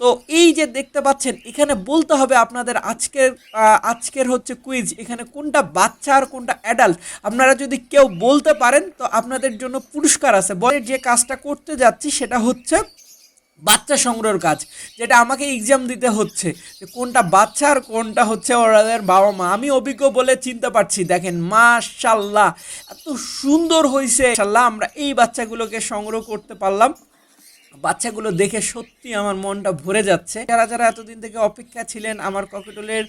তো এই যে দেখতে পাচ্ছেন, এখানে বলতে হবে আপনাদের আজকের আজকের হচ্ছে কুইজ এখানে কোনটা বাচ্চা আর কোনটা অ্যাডাল্ট আপনারা যদি কেউ বলতে পারেন, তো আপনাদের জন্য পুরস্কার আছে। বলে যে কাজটা করতে যাচ্ছি, সেটা হচ্ছে বাচ্চা সংগ্রহের কাজ, যেটা আমাকে এক্সাম দিতে হচ্ছে। যে কোনটা বাচ্চা আর কোনটা হচ্ছে ওদের বাবা মা? আমি অভিজ্ঞ বলে চিনতে পারছি। দেখেন মাশাল্লাহ এত সুন্দর হয়েছে মাশাল্লাহ আমরা এই বাচ্চাগুলোকে সংগ্রহ করতে পারলাম। বাচ্চাগুলো দেখে সত্যি আমার মনটা ভরে যাচ্ছে। যারা যারা এতদিন থেকে অপেক্ষা ছিলেন, আমার ককেটলের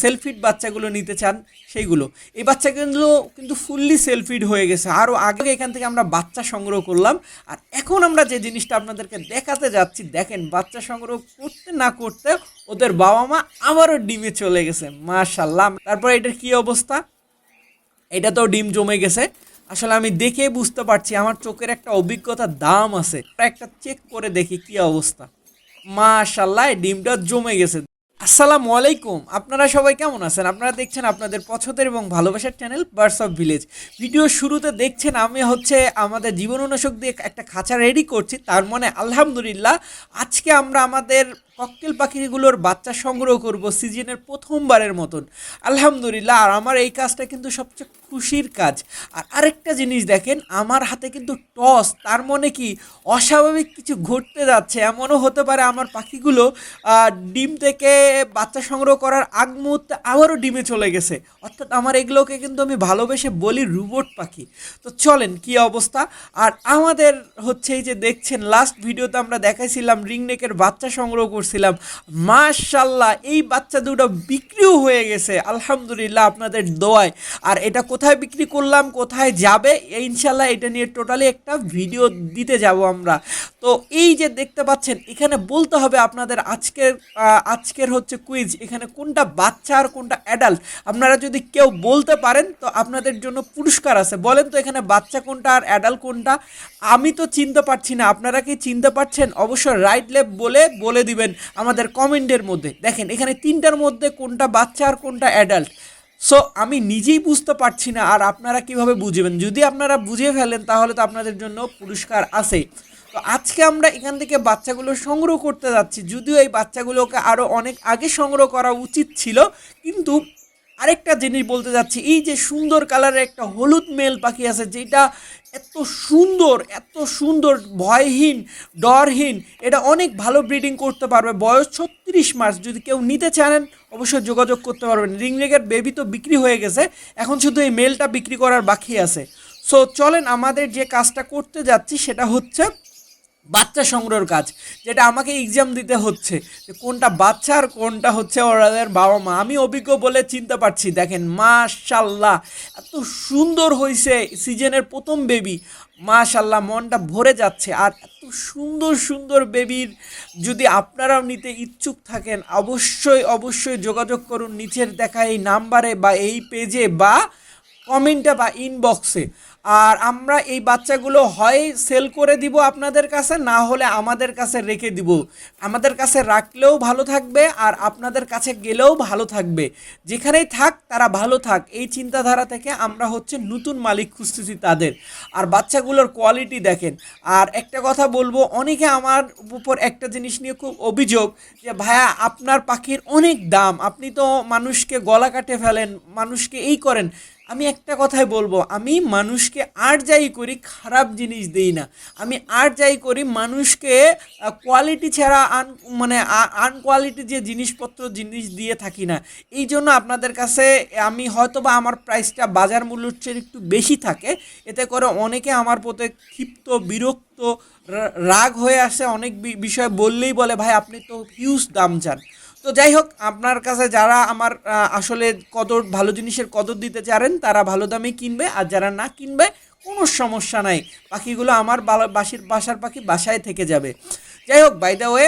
সেলফিড বাচ্চাগুলো নিতে চান, সেইগুলো। এই বাচ্চাগুলো কিন্তু ফুললি সেলফিড হয়ে গেছে। আরও আগে এখান থেকে আমরা বাচ্চা সংগ্রহ করলাম। আর এখন আমরা যে জিনিসটা আপনাদেরকে দেখাতে যাচ্ছি, দেখেন বাচ্চা সংগ্রহ করতে না করতে ওদের বাবা মা আবারও ডিমে চলে গেছে। মাশাল্লাহ তারপর এটার কি অবস্থা? এটা তো ডিম জমে গেছে। আসলে আমি দেখে বুঝতে পারছি, আমার চোখের একটা অভিজ্ঞতার দাম আছে। একটা চেক করে দেখি কি অবস্থা। মাশাল্লাহ ডিমটা জমে গেছে। আসসালামু আলাইকুম, আপনারা সবাই কেমন আছেন? আপনারা দেখছেন আপনাদের পছন্দের এবং ভালোবাসার channel birds of village video শুরুতে দেখছেন, আমি হচ্ছে আমাদের জীবন অনুষক দিয়ে একটা খাঁচা রেডি করছি, তার মানে আলহামদুলিল্লাহ, আজকে আমরা আমাদের ককটেল পাখিগুলোর বাচ্চা সংগ্রহ করব সিজনের প্রথমবারের মতন। আলহামদুলিল্লাহ, আর আমার এই কাজটা কিন্তু সবচেয়ে খুশির কাজ। আর আরেকটা জিনিস দেখেন, আমার হাতে কিন্তু টস, তার মনে কি অস্বাভাবিক কিছু ঘটতে যাচ্ছে। এমনও হতে পারে আমার পাখিগুলো ডিম থেকে বাচ্চা সংগ্রহ করার আগ মুহূর্তে আবারও ডিমে চলে গেছে। অর্থাৎ আমার এগুলোকে কিন্তু আমি ভালোবেসে বলি রোবট পাখি। তো চলেন, কি অবস্থা? আর আমাদের হচ্ছে এই যে দেখছেন লাস্ট ভিডিওতে আমরা দেখাইছিলাম রিংনেকের বাচ্চা সংগ্রহ করছিলাম। মাশাল্লাহ এই বাচ্চা দুটো বিক্রিও হয়ে গেছে। আলহামদুলিল্লাহ আপনাদের দোয়ায়। আর এটা কোথায় বিক্রি করলাম, কোথায় যাবে ইনশাল্লাহ এটা নিয়ে টোটালি একটা ভিডিও দিতে যাব আমরা। তো এই যে দেখতে পাচ্ছেন, এখানে বলতে হবে আপনাদের আজকের আজকের হচ্ছে কুইজ। এখানে কোনটা বাচ্চা আর কোনটা অ্যাডাল্ট। আপনারা যদি কেউ বলতে পারেন, তো আপনাদের জন্য পুরস্কার আছে। বলেন তো এখানে বাচ্চা কোনটা আর অ্যাডাল্ট কোনটা? আমি তো চিনতে পারছি না। আপনারা কি চিনতে পারছেন? অবশ্যই রাইট লেফট বলে বলে দিবেন। আমাদের কমেন্টের মধ্যে। দেখেন, এখানে তিনটার মধ্যে কোনটা বাচ্চা আর কোনটা অ্যাডাল্ট সো আমি নিজেই বুঝতে পারছি না আর আপনারা কীভাবে বুঝবেন? যদি আপনারা বুঝে ফেলেন, তাহলে তো আপনাদের জন্য পুরস্কার আছে। তো আজকে আমরা এখান থেকে বাচ্চাগুলো সংগ্রহ করতে যাচ্ছি। যদিও এই বাচ্চাগুলোকে আরও অনেক আগে সংগ্রহ করা উচিত ছিল, কিন্তু আরেকটা জিনিস বলতে যাচ্ছি, এই যে সুন্দর কালারের একটা হলুদ মেল পাখি আছে, যেটা এত সুন্দর এত সুন্দর, ভয়হীন, ডরহীন, এটা অনেক ভালো ব্রিডিং করতে পারবে। বয়স ছত্রিশ মাস, যদি কেউ নিতে চান, অবশ্যই যোগাযোগ করতে পারবেন। রিংরেগের বেবি তো বিক্রি হয়ে গেছে, এখন শুধু এই মেলটা বিক্রি করার বাকি আছে। সো চলেন, আমাদের যে কাজটা করতে যাচ্ছি, সেটা হচ্ছে বাচ্চা সংগ্রহের কাজ, যেটা আমাকে এক্সাম দিতে হচ্ছে, যে কোনটা বাচ্চা আর কোনটা হচ্ছে ওদের বাবা মা। আমি অভিজ্ঞ বলে চিনতে পারছি। দেখেন মাশাল্লাহ এত সুন্দর হয়েছে সিজনের প্রথম বেবি মাশাল্লাহ মনটা ভরে যাচ্ছে। আর এত সুন্দর সুন্দর বেবির যদি আপনারাও নিতে ইচ্ছুক থাকেন, অবশ্যই অবশ্যই যোগাযোগ করুন নিচের দেখা এই নাম্বারে বা এই পেজে বা কমেন্টে বা ইনবক্সে আর আমরা এই বাচ্চাগুলো হয় সেল করে দিব আপনাদের কাছে, না হলে আমাদের কাছে রেখে দিব। আমাদের কাছে রাখলেও ভালো থাকবে আর আপনাদের কাছে গেলেও ভালো থাকবে। যেখানেই থাক, তারা ভালো থাক। এই চিন্তাধারা থেকে আমরা হচ্ছে নতুন মালিক খুঁজতেছি তাদের। আর বাচ্চাগুলোর কোয়ালিটি দেখেন। আর একটা কথা বলব, অনেকে আমার উপর একটা জিনিস নিয়ে খুব অভিযোগ যে, ভাইয়া, আপনার পাখির অনেক দাম। আপনি তো মানুষকে গলা কাটে ফেলেন, মানুষকে এই করেন। আমি একটা কথাই বলব, আমি মানুষকে আর যাই করি খারাপ জিনিস দিই না। আমি আর যাই করি মানুষকে কোয়ালিটি ছাড়া আন মানে আনকোয়ালিটি যে জিনিসপত্র জিনিস দিয়ে থাকি না। এই জন্য আপনাদের কাছে আমি হয়তো বা আমার প্রাইসটা বাজার মূল্যের চেয়ে একটু বেশি থাকে। এতে করে অনেকে আমার প্রতি ক্ষিপ্ত, বিরক্ত রাগ হয়ে আসে। অনেক বিষয় বললেই বলে, ভাই, আপনি তো হিউজ দাম চান। তো যাই হোক আপনার কাছে যারা আমার আসলে কদর ভালো জিনিসের কদর দিতে চান তারা ভালো দামে কিনবে আর যারা না কিনবে কোনো সমস্যা নাই। পাখিগুলো আমার বাসির বাসার পাখি বাসায় থেকে যাবে। যাই হোক বাই দ্য ওয়ে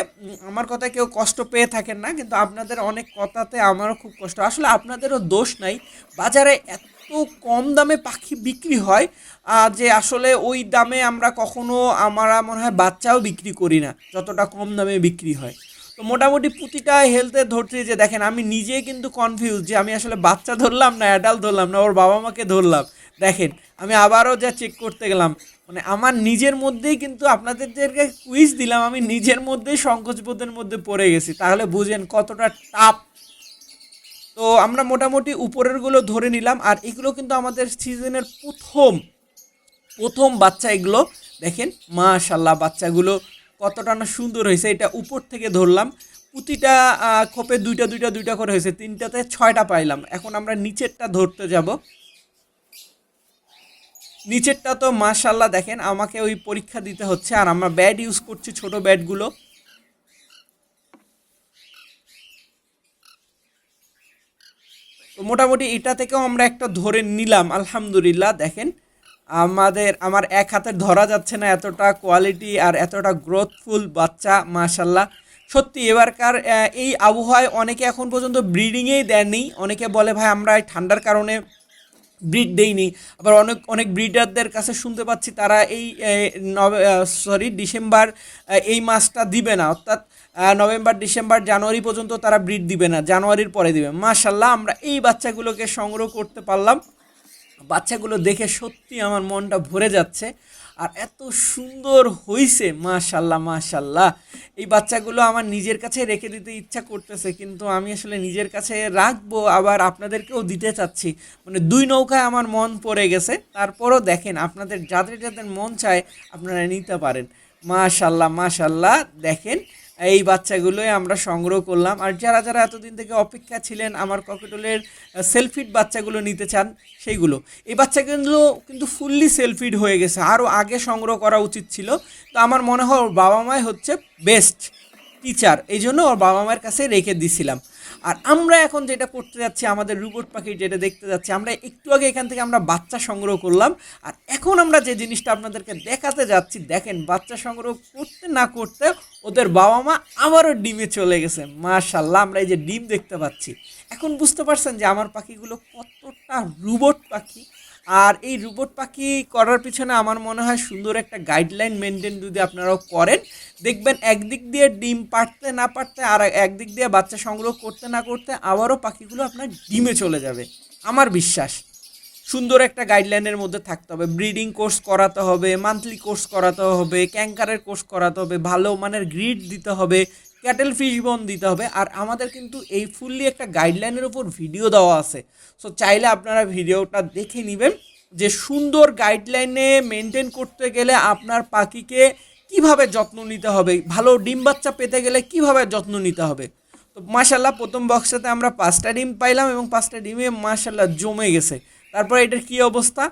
আমার কথা কেউ কষ্ট পেয়ে থাকেন না কিন্তু আপনাদের অনেক কথাতে আমারও খুব কষ্ট। আসলে আপনাদেরও দোষ নাই। বাজারে এত কম দামে পাখি বিক্রি হয় আহ, যে আসলে ওই দামে আমরা কখনো আমরা মনে হয় বাচ্চাও বিক্রি করি না যতটা কম দামে বিক্রি হয়। তো মোটামুটি প্রতিটা হেলথে ধরতে যে, দেখেন, আমি নিজেই কিন্তু কনফিউজ যে, আমি আসলে বাচ্চা ধরলাম না অ্যাডাল্ট ধরলাম না, ওর বাবা মাকে ধরলাম? দেখেন, আমি আবারও যা চেক করতে গেলাম মানে আমার নিজের মধ্যেই কিন্তু আপনাদের আপনাদেরকে কুইজ দিলাম, আমি নিজের মধ্যেই সংকোচবোধের মধ্যে পড়ে গেছি। তাহলে বুঝেন কতটা টাপ তো আমরা মোটামুটি উপরেরগুলো ধরে নিলাম, আর এগুলো কিন্তু আমাদের সিজনের প্রথম প্রথম বাচ্চা এগুলো। দেখেন মাশাল্লাহ বাচ্চাগুলো কতটা না সুন্দর হয়েছে, এটা উপর থেকে ধরলাম। প্রতিটা খোপে দুইটা দুইটা দুইটা করে হয়েছে, তিনটাতে ছয়টা পাইলাম। এখন আমরা নিচেরটা ধরতে যাব। নিচেরটা তো মাশাল্লাহ দেখেন, আমাকে ওই পরীক্ষা দিতে হচ্ছে, আর আমরা ব্যাট ইউজ করছি ছোট ব্যাটগুলো তো মোটামুটি এটা থেকেও আমরা একটা ধরে নিলাম, আলহামদুলিল্লাহ, দেখেন। আমাদের, আমার এক হাতে ধরা যাচ্ছে না এতটা কোয়ালিটি আর এতটা গ্রোথফুল বাচ্চা মাশাল্লাহ সত্যি, এবারকার এই আবহাওয়ায় অনেকে এখন পর্যন্ত ব্রিডিংয়েই দেননি। অনেকে বলে, ভাই, আমরা এই ঠান্ডার কারণে ব্রিড দেইনি। আবার অনেক অনেক ব্রিডারদের কাছে শুনতে পাচ্ছি, তারা এই নভে সরি ডিসেম্বর এই মাসটা দিবে না। অর্থাৎ নভেম্বর, ডিসেম্বর, জানুয়ারি পর্যন্ত তারা ব্রিড দিবে না, জানুয়ারির পরে দিবে। মাশাল্লাহ আমরা এই বাচ্চাগুলোকে সংগ্রহ করতে পারলাম। বাচ্চাগুলো দেখে সত্যি আমার মনটা ভরে যাচ্ছে। আর এত সুন্দর হইছে, মাশাল্লাহ মাশাল্লাহ। এই বাচ্চাগুলো আমার নিজের কাছে রেখে দিতে ইচ্ছা করতেছে, কিন্তু আমি আসলে নিজের কাছে রাখব, আবার আপনাদেরকেও দিতে চাচ্ছি। মানে দুই নৌকায় আমার মন পড়ে গেছে, তারপরও দেখেন, আপনাদের যাদের যাদের মন চায়, আপনারা নিতে পারেন। মাশাল্লাহ মাশাল্লাহ। দেখেন, এই বাচ্চাগুলোই আমরা সংগ্রহ করলাম। আর যারা যারা এতদিন থেকে অপেক্ষা ছিলেন, আমার ককেটলের সেলফিড বাচ্চাগুলো নিতে চান, সেইগুলো। এই বাচ্চাগুলো কিন্তু ফুললি সেলফিড হয়ে গেছে। আরও আগে সংগ্রহ করা উচিত ছিল। তো আমার মনে হয় ওর বাবা মাই হচ্ছে বেস্ট টিচার এই জন্য ওর বাবা মায়ের কাছে রেখে দিছিলাম। আর আমরা এখন যেটা করতে যাচ্ছি, আমাদের রোবট পাখি যেটা দেখতে যাচ্ছি, আমরা একটু আগে এখান থেকে আমরা বাচ্চা সংগ্রহ করলাম। আর এখন আমরা যে জিনিসটা আপনাদেরকে দেখাতে যাচ্ছি, দেখেন বাচ্চা সংগ্রহ করতে না করতে ওদের বাবা মা আবারও ডিমে চলে গেছে। মাশাল্লাহ আমরা এই যে ডিম দেখতে পাচ্ছি। এখন বুঝতে পারছেন যে আমার পাখিগুলো কতটা রোবট পাখি। আর এই রোবট পাখি করার পিছনে আমার মনে হয় সুন্দর একটা গাইডলাইন মেনটেন যদি আপনারাও করেন, দেখবেন একদিক দিয়ে ডিম পাড়তে না পারতে আর একদিক দিয়ে বাচ্চা সংগ্রহ করতে না করতে আবারও পাখিগুলো আপনার ডিমে চলে যাবে। আমার বিশ্বাস। সুন্দর একটা গাইডলাইনের মধ্যে থাকতে হবে। ব্রিডিং কোর্স করাতে হবে মান্থলি কোর্স করাতে হবে ক্যাঙ্কারের কোর্স করাতে হবে, ভালো মানের গ্রিড দিতে হবে ক্যাটেল ফিশ বন দিতে হবে। আর আমাদের কিন্তু এই ফুললি একটা গাইডলাইনের উপর ভিডিও দেওয়া আছে। সো চাইলে আপনারা ভিডিওটা দেখে নেবেন যে সুন্দর গাইডলাইনে মেনটেন করতে গেলে আপনার পাখিকে কীভাবে যত্ন নিতে হবে? ভালো ডিম বাচ্চা পেতে গেলে কীভাবে যত্ন নিতে হবে? তো মাশাল্লাহ প্রথম বক্সটাতে আমরা পাঁচটা ডিম পাইলাম এবং পাঁচটা ডিমে মাশাল্লাহ জমে গেছে। তারপর এটার কী অবস্থা?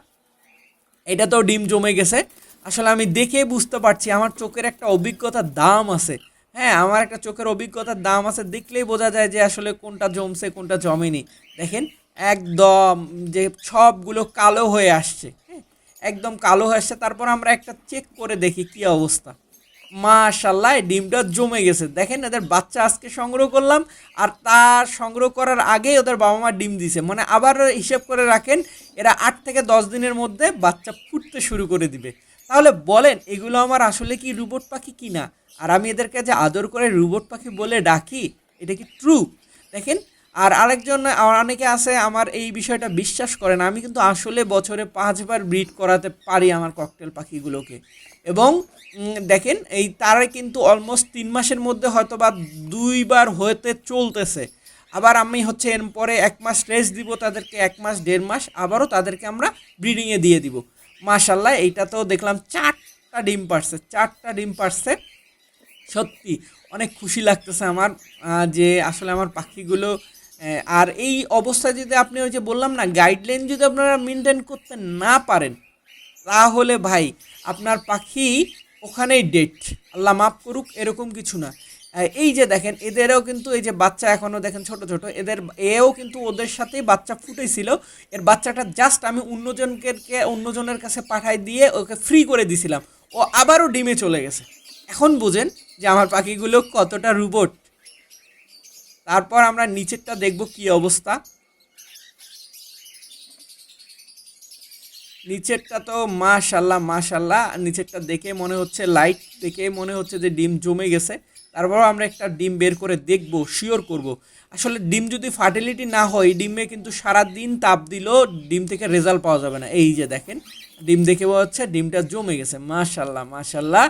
এটা তো ডিম জমে গেছে। আসলে আমি দেখে বুঝতে পারছি, আমার চোখের একটা অভিজ্ঞতার দাম আছে। হ্যাঁ আমার একটা চোখের অভিজ্ঞতার দাম আছে, দেখলেই বোঝা যায় যে আসলে কোনটা জমছে, কোনটা জমেনি। দেখেন, একদম যে সবগুলো কালো হয়ে আসছে হ্যাঁ একদম কালো হয়ে আসছে। তারপর আমরা একটা চেক করে দেখি কি অবস্থা। মাশাল্লাহ ডিমটা জমে গেছে। দেখেন, এদের বাচ্চা আজকে সংগ্রহ করলাম, আর তার সংগ্রহ করার আগেই ওদের বাবা মা ডিম দিছে। মানে আবার হিসেব করে রাখেন, এরা আট থেকে দশ দিনের মধ্যে বাচ্চা ফুটতে শুরু করে দিবে। তাহলে বলেন, এগুলো আমার আসলে কি রোবট পাখি কি না আর আমি এদেরকে যে আদর করে রোবট পাখি বলে ডাকি, এটা কি ট্রু দেখেন, আর আরেকজন অনেকে আছে, আমার এই বিষয়টা বিশ্বাস করে না আমি কিন্তু আসলে বছরে পাঁচবার ব্রিড করাতে পারি আমার ককটেল পাখিগুলোকে। এবং দেখেন, এই তারা কিন্তু অলমোস্ট তিন মাসের মধ্যে হয়তো বা দুইবার হতে চলতেছে। আবার আমি হচ্ছে এরপরে এক মাস রেস্ট দিব তাদেরকে, এক মাস, দেড় মাস, আবারও তাদেরকে আমরা ব্রিডিংয়ে দিয়ে দিব। মাশাল্লাহ এইটা তো দেখলাম চারটা ডিম পারছে, চারটা ডিম পারছে। সত্যি, অনেক খুশি লাগতেছে আমার যে আসলে আমার পাখিগুলো আর এই অবস্থায় যদি আপনি ওই যে বললাম না গাইডলাইন যদি আপনারা মেনটেন করতে না পারেন, তাহলে ভাই, আপনার পাখি ওখানেই ডেট আল্লাহ মাফ করুক, এরকম কিছু না। এই যে দেখেন, এদেরও কিন্তু এই যে বাচ্চা এখনও দেখেন ছোট ছোট, এদের, এও কিন্তু ওদের সাথেই বাচ্চা ফুটেছিল। এর বাচ্চাটা জাস্ট আমি অন্যজনকে অন্যজনের কাছে পাঠাই দিয়ে ওকে ফ্রি করে দিছিলাম। ও আবারও ডিমে চলে গেছে। এখন বুঝেন যে আমার পাখিগুলো কতটা রোবট। তারপর আমরা নিচেরটা দেখব কি অবস্থা। নিচেরটা তো মাশাল্লাহ মাশাল্লাহ। নিচেরটা দেখে মনে হচ্ছে লাইট দেখে মনে হচ্ছে যে ডিম জমে গেছে। তারপরও আমরা একটা ডিম বের করে দেখব শিওর করব। আসলে ডিম যদি ফার্টিলিটি না হয় ডিমে কিন্তু সারা দিন তাপ দিলেও ডিম থেকে রেজাল্ট পাওয়া যাবে না। এই যে দেখেন, ডিম দেখে পাওয়া যাচ্ছে ডিমটা জমে গেছে। মাশাল্লাহ মাশাল্লাহ।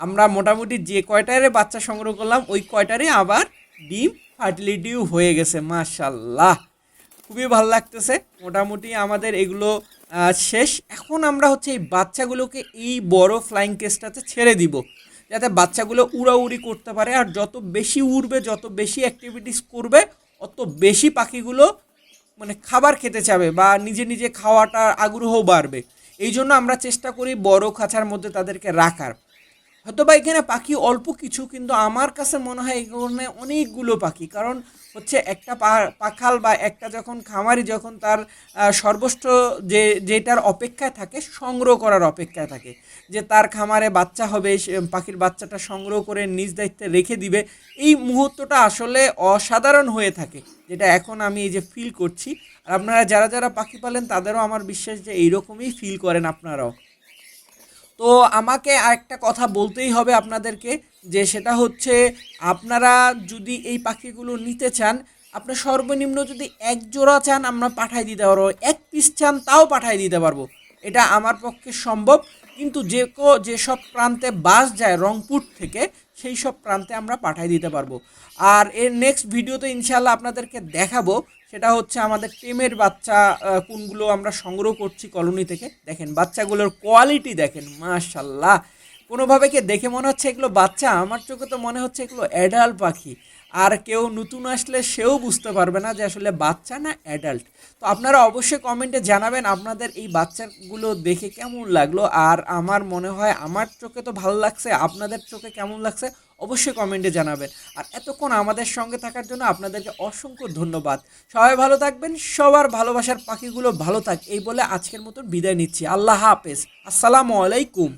আমরা মোটামুটি যে কয়টারে বাচ্চা সংগ্রহ করলাম, ওই কয়টারই আবার ডিম ফার্টিলিটিও হয়ে গেছে। মাশাল্লাহ। খুবই ভালো লাগতেছে। মোটামুটি আমাদের এগুলো শেষ। এখন আমরা হচ্ছে এই বাচ্চাগুলোকে এই বড় ফ্লাইং কেসটাতে ছেড়ে দিব। যাতে বাচ্চাগুলো উড়াউড়ি করতে পারে। আর যত বেশি উড়বে, যত বেশি অ্যাক্টিভিটিস করবে, অত বেশি পাখিগুলো মানে খাবার খেতে চাবে বা নিজে নিজে খাওয়াটার আগ্রহ বাড়বে। এই জন্য আমরা চেষ্টা করি বড় খাঁচার মধ্যে তাদেরকে রাখার। হয়তো বা এখানে পাখি অল্প কিছু কিন্তু আমার কাছে মনে হয় এখানে অনেকগুলো পাখি। কারণ হচ্ছে একটা পাখাল বা একটা যখন খামারি যখন তার আহ, যে যেটার অপেক্ষায় থাকে সংগ্রহ করার অপেক্ষায় থাকে। যে তার খামারে বাচ্চা হবে পাখির বাচ্চাটা সংগ্রহ করে নিজ দায়িত্বে রেখে দিবে। এই মুহূর্তটা আসলে অসাধারণ হয়ে থাকে যেটা এখন আমি এই যে ফিল করছি। আর আপনারা যারা যারা পাখি পালেন তাদেরও আমার বিশ্বাস যে এইরকমই ফিল করেন আপনারাও। তো আমাকে আরেকটা কথা বলতেই হবে আপনাদেরকে, যে সেটা হচ্ছে আপনারা যদি এই পাখিগুলো নিতে চান, আপনার সর্বনিম্ন যদি এক জোড়া চান, আমরা পাঠাই দিতে পারব। এক পিস চান, তাও পাঠাই দিতে পারব। এটা আমার পক্ষে সম্ভব, কিন্তু যে কো যেসব প্রান্তে বাস যায় রংপুর থেকে, সেই সব প্রান্তে আমরা পাঠাই দিতে পারব। আর এর নেক্সট ভিডিওতে ইনশাল্লাহ আপনাদেরকে দেখাবো সেটা হচ্ছে আমাদের টেমের বাচ্চা কোনগুলো আমরা সংগ্রহ করছি কলোনি থেকে। দেখেন, বাচ্চাগুলোর কোয়ালিটি দেখেন মাশাল্লাহ কোনোভাবে কি দেখে মনে হচ্ছে এগুলো বাচ্চা? আমার চোখে তো মনে হচ্ছে এগুলো অ্যাডাল্ট পাখি। আর কেউ নতুন আসলে সেও বুঝতে পারবে না যে আসলে বাচ্চা না অ্যাডাল্ট তো আপনারা অবশ্যই কমেন্টে জানাবেন আপনাদের এই বাচ্চাগুলো দেখে কেমন লাগল আর আমার মনে হয় আমার চোখে তো ভালো লাগছে, আপনাদের চোখে কেমন লাগছে অবশ্যই কমেন্টে জানাবেন। আর এতক্ষণ আমাদের সঙ্গে থাকার জন্য আপনাদেরকে অসংখ্য ধন্যবাদ। সবাই ভালো থাকবেন, সবার ভালোবাসার পাখিগুলো ভালো থাক, এই বলে আজকের মতন বিদায় নিচ্ছি। আল্লাহ হাফেজ। আসসালামু আলাইকুম।